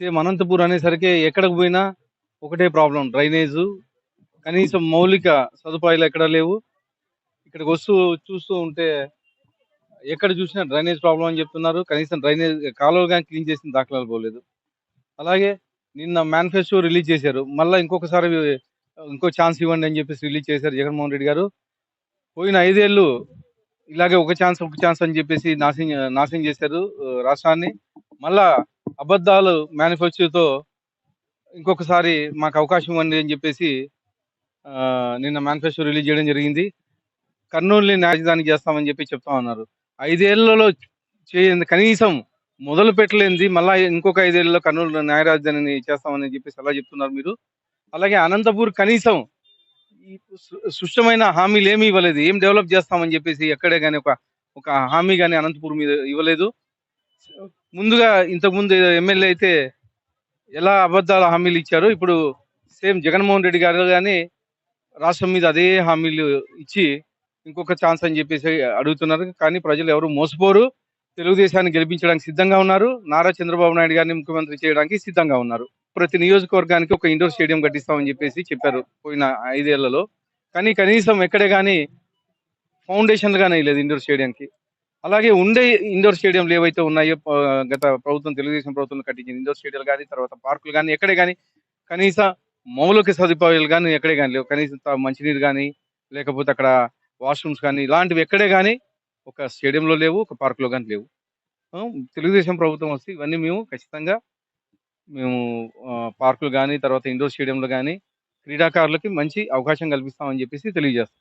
Same Anantapur అనేసరికి ఎక్కడికి పోయినా ఒకటే ప్రాబ్లం డ్రైనేజు. కనీసం మౌలిక సదుపాయాలు ఎక్కడ లేవు. ఇక్కడికి వస్తూ చూస్తూ ఉంటే ఎక్కడ చూసినా డ్రైనేజ్ ప్రాబ్లం అని చెప్తున్నారు. కనీసం డ్రైనేజ్ కాలువలు కానీ క్లీన్ చేసిన దాఖలాలు పోలేదు. అలాగే నిన్న మేనిఫెస్టో రిలీజ్ చేశారు. మళ్ళీ ఇంకొకసారి ఇంకో ఛాన్స్ ఇవ్వండి అని చెప్పేసి రిలీజ్ చేశారు జగన్మోహన్ రెడ్డి గారు. పోయిన ఐదేళ్ళు ఇలాగే ఒక ఛాన్స్ ఒక ఛాన్స్ అని చెప్పేసి నాశనం నాశనం చేశారు రాష్ట్రాన్ని. మళ్ళా అబద్ధాలు మేనిఫెస్టోతో ఇంకొకసారి మాకు అవకాశం ఇవ్వండి అని చెప్పేసి నిన్న మేనిఫెస్టో రిలీజ్ చేయడం జరిగింది. కర్నూలుని రాజధాని చేస్తామని చెప్పి చెప్తా ఉన్నారు. ఐదేళ్ళలో చేయండి కనీసం మొదలు పెట్టలేంది మళ్ళా ఇంకొక ఐదేళ్ళలో కర్నూలు న్యాయ రాజధానిని చేస్తామని చెప్పేసి అలా చెప్తున్నారు మీరు. అలాగే అనంతపూర్ కనీసం సుష్టమైన హామీలు ఏమి ఇవ్వలేదు. ఏం డెవలప్ చేస్తామని చెప్పేసి ఎక్కడే కానీ ఒక ఒక హామీ కానీ అనంతపూర్ మీద ఇవ్వలేదు. ముందుగా ఇంతకుముందు ఎమ్మెల్యే అయితే ఎలా అబద్ధాల హామీలు ఇచ్చారో ఇప్పుడు సేమ్ జగన్మోహన్ రెడ్డి గారు కానీ రాష్ట్రం మీద అదే హామీలు ఇచ్చి ఇంకొక ఛాన్స్ అని చెప్పేసి అడుగుతున్నారు. కానీ ప్రజలు ఎవరు మోసపోరు. తెలుగుదేశాన్ని గెలిపించడానికి సిద్ధంగా ఉన్నారు. నారా చంద్రబాబు నాయుడు గారిని ముఖ్యమంత్రి చేయడానికి సిద్ధంగా ఉన్నారు. ప్రతి నియోజకవర్గానికి ఒక ఇండోర్ స్టేడియం కట్టిస్తామని చెప్పేసి చెప్పారు పోయిన ఐదేళ్ళలో. కానీ కనీసం ఎక్కడే కానీ ఫౌండేషన్ గానే లేదు ఇండోర్ స్టేడియంకి. అలాగే ఉండే ఇండోర్ స్టేడియంలు ఏవైతే ఉన్నాయో గత ప్రభుత్వం తెలుగుదేశం ప్రభుత్వం కట్టించిన ఇండోర్ స్టేడియాలు కానీ తర్వాత పార్కులు కానీ ఎక్కడే కానీ కనీస మౌలిక సదుపాయాలు కానీ ఎక్కడే కానీ లేవు. కనీసం మంచినీరు కానీ లేకపోతే అక్కడ వాష్రూమ్స్ కానీ ఇలాంటివి ఎక్కడే కానీ ఒక స్టేడియంలో లేవు ఒక పార్కులో కానీ లేవు. తెలుగుదేశం ప్రభుత్వం వస్తే ఇవన్నీ మేము ఖచ్చితంగా మేము పార్కులు కానీ తర్వాత ఇండోర్ స్టేడియంలో కానీ క్రీడాకారులకి మంచి అవకాశం కల్పిస్తామని చెప్పేసి తెలియజేస్తాం.